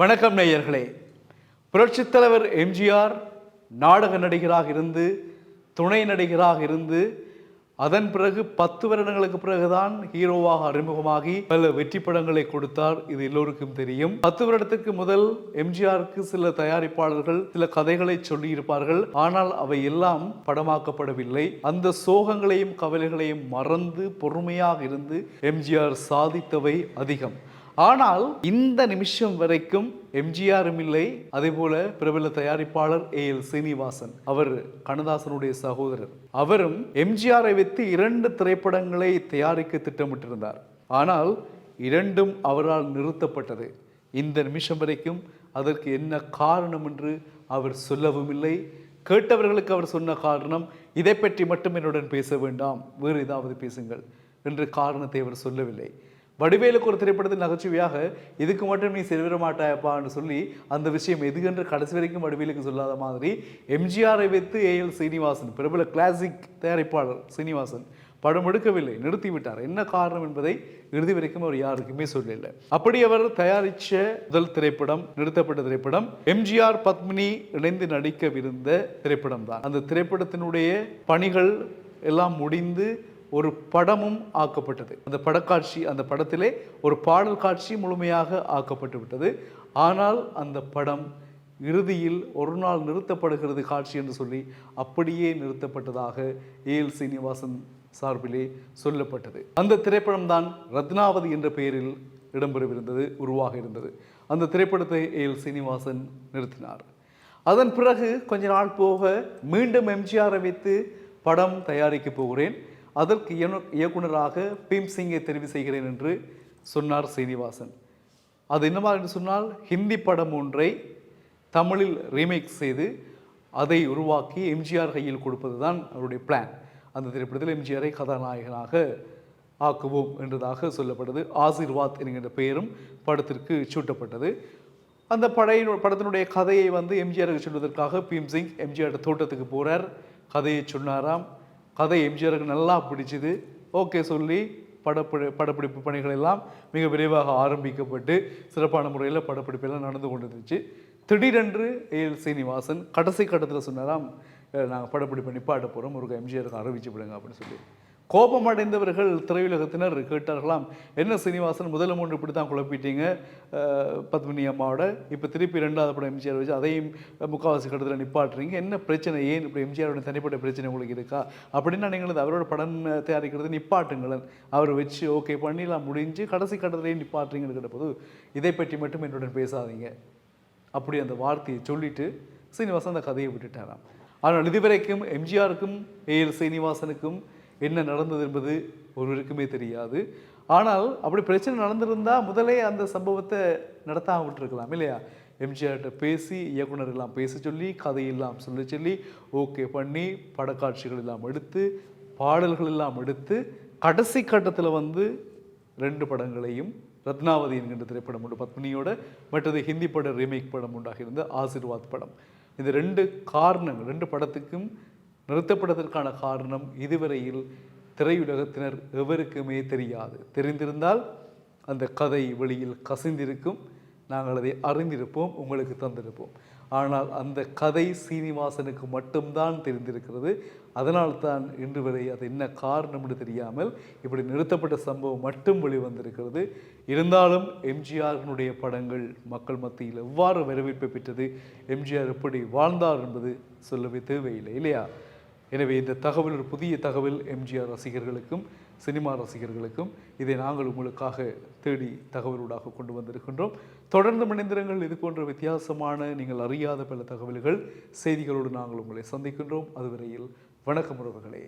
வணக்கம் நேயர்களே. புரட்சித் தலைவர் எம்ஜிஆர் நாடக நடிகராக இருந்து துணை நடிகராக இருந்து அதன் பிறகு பத்து வருடங்களுக்கு பிறகுதான் ஹீரோவாக அறிமுகமாகி பல வெற்றி படங்களை கொடுத்தார். இது எல்லோருக்கும் தெரியும். பத்து வருடத்துக்கு முதல் எம்ஜிஆருக்கு சில தயாரிப்பாளர்கள் சில கதைகளை சொல்லியிருப்பார்கள். ஆனால் அவை எல்லாம் படமாக்கப்படவில்லை. அந்த சோகங்களையும் கவலைகளையும் மறந்து பொறுமையாக இருந்து எம்ஜிஆர் சாதித்தவை அதிகம். ஆனால் இந்த நிமிஷம் வரைக்கும் எம்ஜிஆரும் இல்லை. அதே போல பிரபல தயாரிப்பாளர் ஏ எல் சீனிவாசன் அவர் கண்ணதாசனுடைய சகோதரர். அவரும் எம்ஜிஆரை வைத்து இரண்டு திரைப்படங்களை தயாரிக்க திட்டமிட்டிருந்தார். ஆனால் இரண்டும் அவரால் நிறுத்தப்பட்டது. இந்த நிமிஷம் வரைக்கும் அதற்கு என்ன காரணம் என்று அவர் சொல்லவும் இல்லை. கேட்டவர்களுக்கு அவர் சொன்ன காரணம் இதை பற்றி மட்டும் என்னுடன் பேச வேண்டாம். வேறு ஏதாவது பேசுங்கள் என்று காரணத்தை அவர் சொல்லவில்லை. வடிவேலுக்கு ஒரு திரைப்படத்தில் நகைச்சுவையாக இதுக்கு மட்டும் நீ செல்விட மாட்டாயப்பான்னு சொல்லி அந்த விஷயம் எதுகென்று கடைசி வரைக்கும் வடிவேலுக்கு சொல்லாத மாதிரி எம்ஜிஆரை வைத்து ஏஎல் சீனிவாசன் பிரபல கிளாசிக் தயாரிப்பாளர் சீனிவாசன் படம் எடுக்கவில்லை நிறுத்திவிட்டார். என்ன காரணம் என்பதை இறுதி வரைக்கும் அவர் யாருக்குமே சொல்லல அப்படி அவர் தயாரித்த முதல் திரைப்படம் நிறுத்தப்பட்ட திரைப்படம் எம்ஜிஆர் பத்மினி இணைந்து நடிக்கவிருந்த திரைப்படம் தான் அந்த திரைப்படத்தினுடைய பணிகள் எல்லாம் முடிந்து ஒரு படமும் ஆக்கப்பட்டது. அந்த படக்காட்சி அந்த படத்திலே ஒரு பாடல் காட்சி முழுமையாக ஆக்கப்பட்டு விட்டது ஆனால் அந்த படம் இறுதியில் ஒரு நாள் நிறுத்தப்படுகிறது காட்சி என்று சொல்லி அப்படியே நிறுத்தப்பட்டதாக ஏஎல் சீனிவாசன் சார்பிலே சொல்லப்பட்டது. அந்த திரைப்படம் தான் ரத்னாவதி என்ற பெயரில் இடம்பெறவிருந்தது உருவாக இருந்தது. அந்த திரைப்படத்தை ஏஎல் சீனிவாசன் நிறுத்தினார். அதன் பிறகு கொஞ்ச நாள் போக மீண்டும் எம்ஜிஆரை வைத்து படம் தயாரிக்க போகிறேன். அதற்கு இயனு- இயக்குனராக பீம் சிங்கை தெரிவு செய்கிறேன் என்று சொன்னார் சீனிவாசன். அது என்னமா என்று சொன்னால் ஹிந்தி படம் ஒன்றை தமிழில் ரீமேக் செய்து அதை உருவாக்கி எம்ஜிஆர் கையில் கொடுப்பது தான் அவருடைய பிளான். அந்த திரைப்படத்தில் எம்ஜிஆரை கதாநாயகனாக ஆக்குவோம் என்றதாக சொல்லப்பட்டது ஆசீர்வாத் என்கின்ற பெயரும் படத்திற்கு சூட்டப்பட்டது. அந்த படையினு படத்தினுடைய கதையை வந்து எம்ஜிஆருக்கு சொல்வதற்காக பீம் சிங் எம்ஜிஆர் தோட்டத்துக்கு போகிறார் கதையை சொன்னாராம். கதை எம்ஜிஆருக்கு நல்லா பிடிச்சிது. ஓகே சொல்லி படப்படி படப்பிடிப்பு பணிகள் எல்லாம் மிக விரைவாக ஆரம்பிக்கப்பட்டு சிறப்பான முறையில் படப்பிடிப்பெல்லாம் நடந்து கொண்டிருந்துச்சு. திடீரென்று ஏஎல் சீனிவாசன் கடைசி கட்டத்தில் சொன்னாராம் நாங்கள் படப்பிடிப்பை நிப்பாட்ட போகிறோம் ஒரு எம்ஜிஆருக்கு அறிவிச்சு விடுங்க அப்படின்னு சொல்லி. கோபமடைந்தவர்கள் திரையுலகத்தினர் கேட்டார்களாம். என்ன சீனிவாசன் முதல் மூன்று இப்படி தான் குழப்பிட்டீங்க பத்மினி அம்மாவோட. இப்போ திருப்பி ரெண்டாவது படம் எம்ஜிஆர் வச்சு அதையும் முக்காவாசி கட்டத்தில் நிப்பாட்டுறீங்க. என்ன பிரச்சனை? ஏன் இப்படி எம்ஜிஆரோட தனிப்பட்ட பிரச்சனை உங்களுக்கு இருக்கா? அப்படின்னா நீங்கள் அவரோட படம் தயாரிக்கிறது நிப்பாட்டுங்களேன். அவர் வச்சு ஓகே பண்ணிலாம் முடிஞ்சு கடைசி கட்டத்திலேயே நிப்பாட்டுறீங்கன்னு கேட்டபோது இதை பற்றி மட்டும் என்னுடன் பேசாதீங்க. அப்படி அந்த வார்த்தையை சொல்லிட்டு சீனிவாசன் அந்த கதையை விட்டுட்டாராம். ஆனால் இதுவரைக்கும் எம்ஜிஆருக்கும் ஏஎல் சீனிவாசனுக்கும் என்ன நடந்தது என்பது ஒருவருக்குமே தெரியாது. ஆனால் அப்படி பிரச்சனை நடந்திருந்தால் முதலே அந்த சம்பவத்தை நடத்தாம விட்டுருக்கலாம் இல்லையா? எம்ஜிஆர்கிட்ட பேசி இயக்குனர் எல்லாம் பேச சொல்லி கதையெல்லாம் சொல்ல சொல்லி ஓகே பண்ணி படக்காட்சிகள் எல்லாம் எடுத்து பாடல்கள் எல்லாம் எடுத்து கடைசி கட்டத்தில் வந்து ரெண்டு படங்களையும் ரத்னாவதி என்கின்ற திரைப்படம் உண்டு பத்மினியோட மற்றது ஹிந்தி பட ரீமேக் படம் உண்டாக இருந்த ஆசீர்வாத் படம். இந்த ரெண்டு காரணங்கள் ரெண்டு படத்துக்கும் நிறுத்தப்பட்டதற்கான காரணம் இதுவரையில் திரையுலகத்தினர் எவருக்குமே தெரியாது. தெரிந்திருந்தால் அந்த கதை வெளியில் கசிந்திருக்கும். நாங்கள் அதை அறிந்திருப்போம் உங்களுக்கு தந்திருப்போம். ஆனால் அந்த கதை சீனிவாசனுக்கு மட்டும்தான் தெரிந்திருக்கிறது. அதனால்தான் இன்று வரை அது என்ன காரணம் என்று தெரியாமல் இப்படி நிறுத்தப்பட்ட சம்பவம் மட்டும் வெளிவந்திருக்கிறது. இருந்தாலும் எம்ஜிஆரினுடைய படங்கள் மக்கள் மத்தியில் எவ்வாறு வரவேற்பை பெற்றது எம்ஜிஆர் எப்படி வாழ்ந்தார் என்பது சொல்லவே தேவையில்லை இல்லையா? எனவே இந்த தகவல் ஒரு புதிய தகவல் எம்ஜிஆர் ரசிகர்களுக்கும் சினிமா ரசிகர்களுக்கும் இதை நாங்கள் உங்களுக்காக தேடி தகவலூடாக கொண்டு வந்திருக்கின்றோம். தொடர்ந்து மனிதர்கள் இது போன்ற வித்தியாசமான நீங்கள் அறியாத பல தகவல்கள் செய்திகளோடு நாங்கள் உங்களை சந்திக்கின்றோம். அதுவரையில் வணக்கம் உறவுகளே.